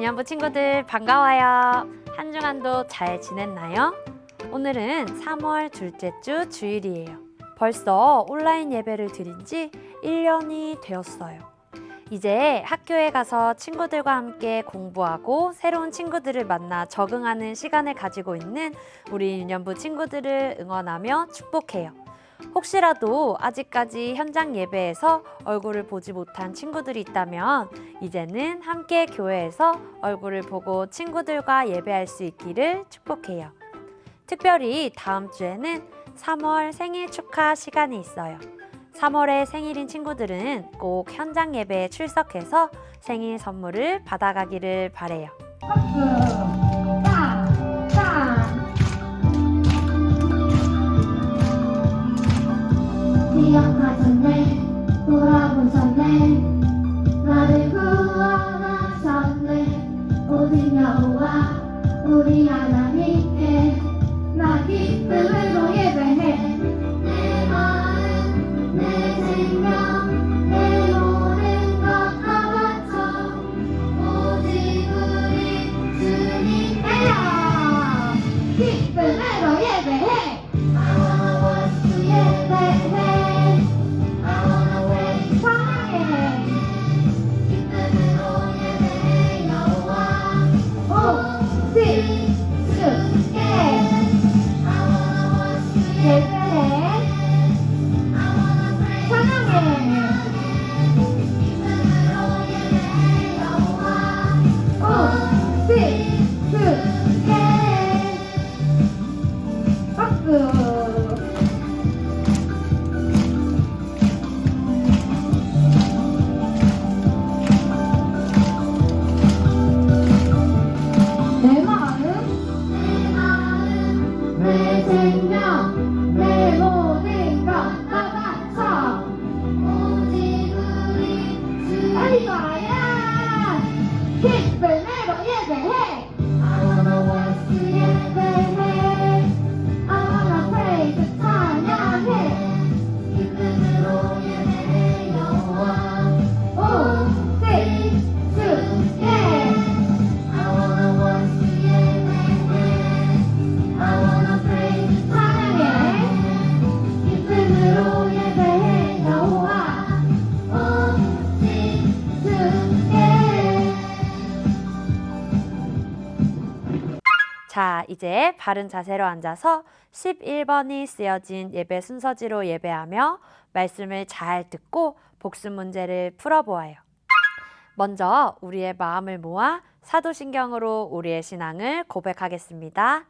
유년부 친구들 반가워요. 한 주간도 잘 지냈나요? 오늘은 3월 둘째 주 주일이에요. 벌써 온라인 예배를 드린 지 1년이 되었어요. 이제 학교에 가서 친구들과 함께 공부하고 새로운 친구들을 만나 적응하는 시간을 가지고 있는 우리 유년부 친구들을 응원하며 축복해요. 혹시라도 아직까지 현장 예배에서 얼굴을 보지 못한 친구들이 있다면 이제는 함께 교회에서 얼굴을 보고 친구들과 예배할 수 있기를 축복해요. 특별히 다음 주에는 3월 생일 축하 시간이 있어요. 3월에 생일인 친구들은 꼭 현장 예배에 출석해서 생일 선물을 받아가기를 바래요. 기 이제 바른 자세로 앉아서 11번이 쓰여진 예배 순서지로 예배하며 말씀을 잘 듣고 복습 문제를 풀어보아요. 먼저 우리의 마음을 모아 사도신경으로 우리의 신앙을 고백하겠습니다.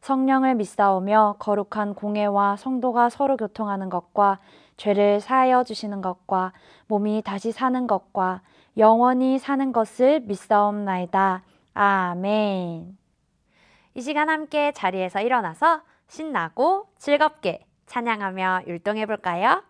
성령을 믿사오며 거룩한 공예와 성도가 서로 교통하는 것과 죄를 사하여 주시는 것과 몸이 다시 사는 것과 영원히 사는 것을 믿사옵나이다. 아멘. 이 시간 함께 자리에서 일어나서 신나고 즐겁게 찬양하며 율동해 볼까요?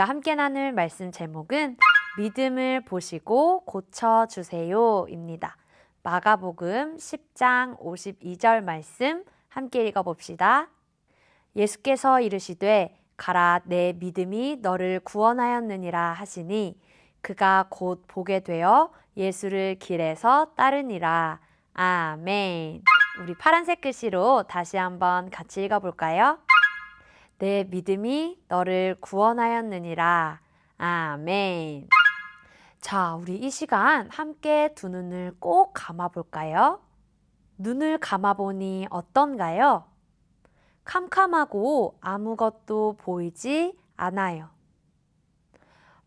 우리가 함께 나눌 말씀 제목은 믿음을 보시고 고쳐주세요입니다. 마가복음 10장 52절 말씀 함께 읽어봅시다. 예수께서 이르시되 가라 내 믿음이 너를 구원하였느니라 하시니 그가 곧 보게 되어 예수를 길에서 따르니라. 아멘. 우리 파란색 글씨로 다시 한번 같이 읽어볼까요? 내 믿음이 너를 구원하였느니라. 아멘. 자, 우리 이 시간 함께 두 눈을 꼭 감아볼까요? 눈을 감아보니 어떤가요? 캄캄하고 아무것도 보이지 않아요.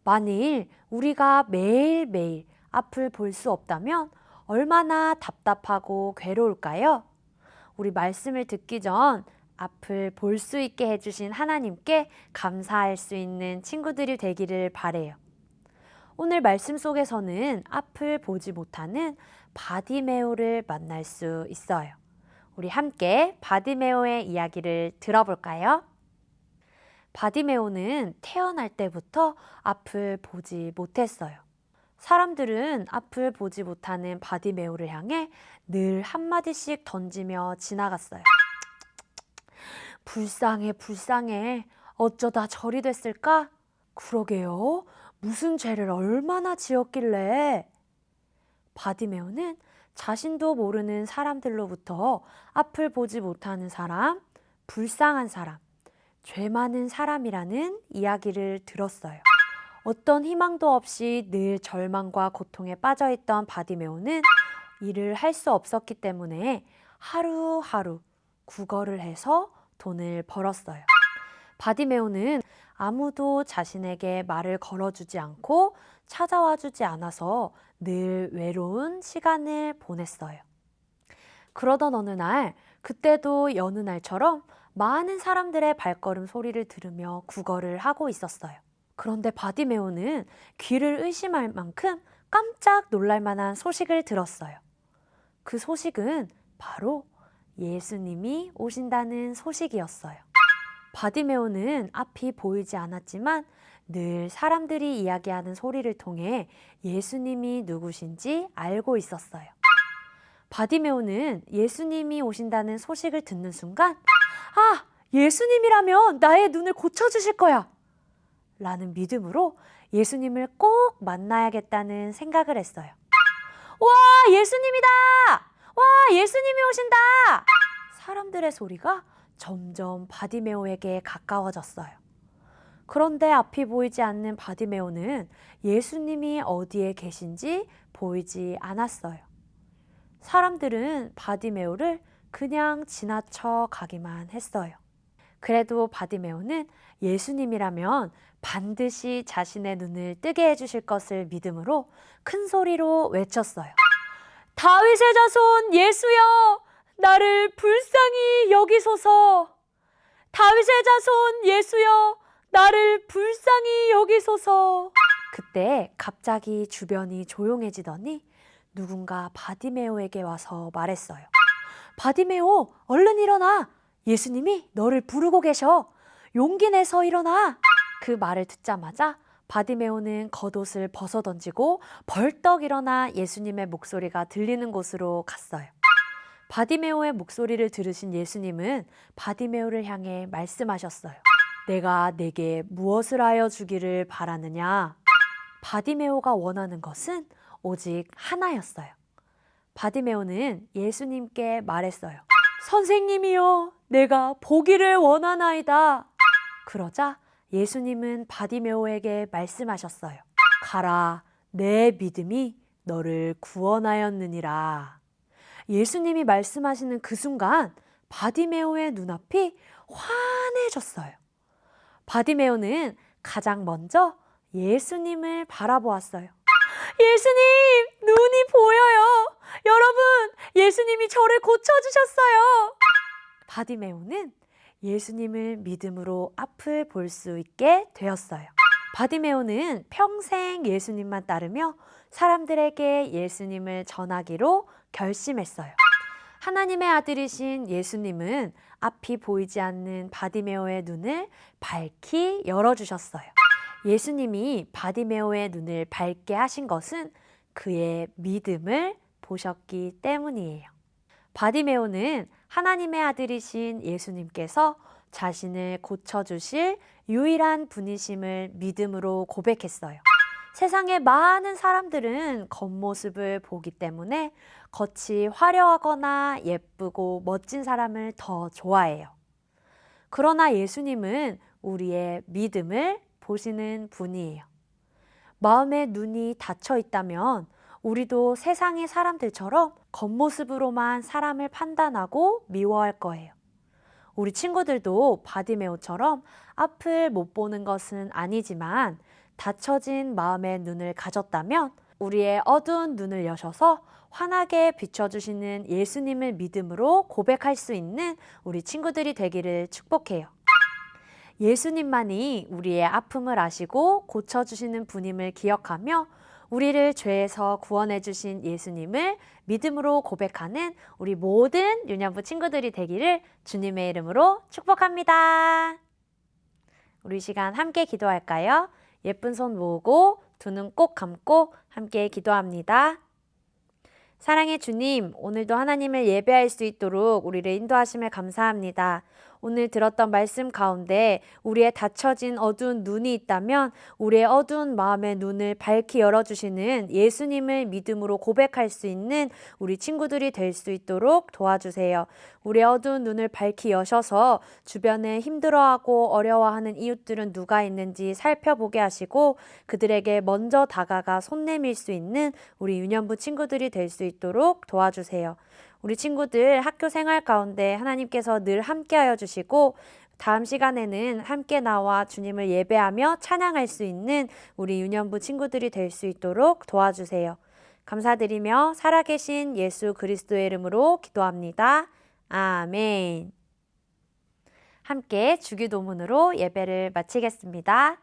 만일 우리가 매일매일 앞을 볼 수 없다면 얼마나 답답하고 괴로울까요? 우리 말씀을 듣기 전 앞을 볼 수 있게 해주신 하나님께 감사할 수 있는 친구들이 되기를 바래요. 오늘 말씀 속에서는 앞을 보지 못하는 바디메오를 만날 수 있어요. 우리 함께 바디메오의 이야기를 들어볼까요? 바디메오는 태어날 때부터 앞을 보지 못했어요. 사람들은 앞을 보지 못하는 바디메오를 향해 늘 한마디씩 던지며 지나갔어요. 불쌍해, 불쌍해. 어쩌다 저리 됐을까? 그러게요. 무슨 죄를 얼마나 지었길래. 바디메오는 자신도 모르는 사람들로부터 앞을 보지 못하는 사람, 불쌍한 사람, 죄 많은 사람이라는 이야기를 들었어요. 어떤 희망도 없이 늘 절망과 고통에 빠져 있던 바디메오는 일을 할 수 없었기 때문에 하루하루 구걸을 해서 돈을 벌었어요. 바디메오는 아무도 자신에게 말을 걸어주지 않고 찾아와 주지 않아서 늘 외로운 시간을 보냈어요. 그러던 어느 날, 그때도 여느 날처럼 많은 사람들의 발걸음 소리를 들으며 구걸을 하고 있었어요. 그런데 바디메오는 귀를 의심할 만큼 깜짝 놀랄 만한 소식을 들었어요. 그 소식은 바로 예수님이 오신다는 소식이었어요. 바디메오는 앞이 보이지 않았지만 늘 사람들이 이야기하는 소리를 통해 예수님이 누구신지 알고 있었어요. 바디메오는 예수님이 오신다는 소식을 듣는 순간, 아, 예수님이라면 나의 눈을 고쳐주실 거야! 라는 믿음으로 예수님을 꼭 만나야겠다는 생각을 했어요. 와, 예수님이다! 와, 예수님이 오신다! 사람들의 소리가 점점 바디메오에게 가까워졌어요. 그런데 앞이 보이지 않는 바디메오는 예수님이 어디에 계신지 보이지 않았어요. 사람들은 바디메오를 그냥 지나쳐 가기만 했어요. 그래도 바디메오는 예수님이라면 반드시 자신의 눈을 뜨게 해주실 것을 믿음으로 큰 소리로 외쳤어요. 다윗의 자손 예수여, 나를 불쌍히 여기소서. 다윗의 자손 예수여, 나를 불쌍히 여기소서. 그때 갑자기 주변이 조용해지더니 누군가 바디메오에게 와서 말했어요. 바디메오, 얼른 일어나. 예수님이 너를 부르고 계셔. 용기 내서 일어나. 그 말을 듣자마자 바디메오는 겉옷을 벗어 던지고 벌떡 일어나 예수님의 목소리가 들리는 곳으로 갔어요. 바디메오의 목소리를 들으신 예수님은 바디메오를 향해 말씀하셨어요. 내가 내게 무엇을 하여 주기를 바라느냐? 바디메오가 원하는 것은 오직 하나였어요. 바디메오는 예수님께 말했어요. 선생님이여, 내가 보기를 원하나이다. 그러자 예수님은 바디메오에게 말씀하셨어요. 가라, 내 믿음이 너를 구원하였느니라. 예수님이 말씀하시는 그 순간 바디메오의 눈앞이 환해졌어요. 바디메오는 가장 먼저 예수님을 바라보았어요. 예수님, 눈이 보여요. 여러분, 예수님이 저를 고쳐주셨어요. 바디메오는 예수님을 믿음으로 앞을 볼 수 있게 되었어요. 바디메오는 평생 예수님만 따르며 사람들에게 예수님을 전하기로 결심했어요. 하나님의 아들이신 예수님은 앞이 보이지 않는 바디메오의 눈을 밝히 열어주셨어요. 예수님이 바디메오의 눈을 밝게 하신 것은 그의 믿음을 보셨기 때문이에요. 바디메오는 하나님의 아들이신 예수님께서 자신을 고쳐주실 유일한 분이심을 믿음으로 고백했어요. 세상의 많은 사람들은 겉모습을 보기 때문에 겉이 화려하거나 예쁘고 멋진 사람을 더 좋아해요. 그러나 예수님은 우리의 믿음을 보시는 분이에요. 마음의 눈이 닫혀 있다면 우리도 세상의 사람들처럼 겉모습으로만 사람을 판단하고 미워할 거예요. 우리 친구들도 바디메오처럼 앞을 못 보는 것은 아니지만 닫혀진 마음의 눈을 가졌다면 우리의 어두운 눈을 여셔서 환하게 비춰주시는 예수님을 믿음으로 고백할 수 있는 우리 친구들이 되기를 축복해요. 예수님만이 우리의 아픔을 아시고 고쳐주시는 분임을 기억하며 우리를 죄에서 구원해 주신 예수님을 믿음으로 고백하는 우리 모든 유년부 친구들이 되기를 주님의 이름으로 축복합니다. 우리 시간 함께 기도할까요? 예쁜 손 모으고 두 눈 꼭 감고 함께 기도합니다. 사랑의 주님, 오늘도 하나님을 예배할 수 있도록 우리를 인도하심을 감사합니다. 오늘 들었던 말씀 가운데 우리의 닫혀진 어두운 눈이 있다면 우리의 어두운 마음의 눈을 밝히 열어주시는 예수님을 믿음으로 고백할 수 있는 우리 친구들이 될 수 있도록 도와주세요. 우리의 어두운 눈을 밝히 여셔서 주변에 힘들어하고 어려워하는 이웃들은 누가 있는지 살펴보게 하시고 그들에게 먼저 다가가 손 내밀 수 있는 우리 유년부 친구들이 될 수 있도록 도와주세요. 우리 친구들 학교 생활 가운데 하나님께서 늘 함께하여 주시고 다음 시간에는 함께 나와 주님을 예배하며 찬양할 수 있는 우리 유년부 친구들이 될 수 있도록 도와주세요. 감사드리며 살아계신 예수 그리스도의 이름으로 기도합니다. 아멘. 함께 주기도문으로 예배를 마치겠습니다.